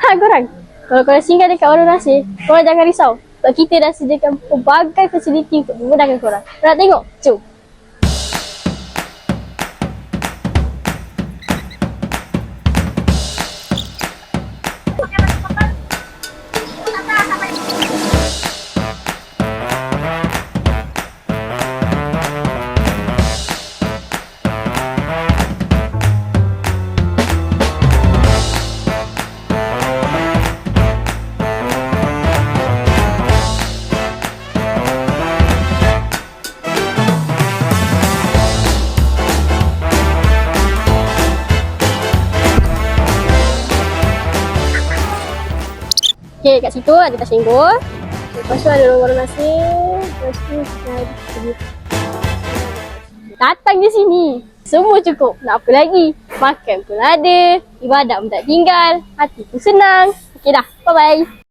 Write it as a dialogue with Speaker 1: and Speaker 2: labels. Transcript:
Speaker 1: Ha korang. Kalau korang singgah dekat warung nasi, korang jangan risau. Sebab kita dah sediakan pelbagai fasiliti untuk memudahkan korang. Nak tengok? Jom. Okay, kat situ ada tas singgul. Lepas tu ada warung nasi. Lepas tu kita. Datang di sini. Semua cukup. Nak apa lagi? Makan pun ada. Ibadat pun tak tinggal. Hati pun senang. Okay dah. Bye-bye.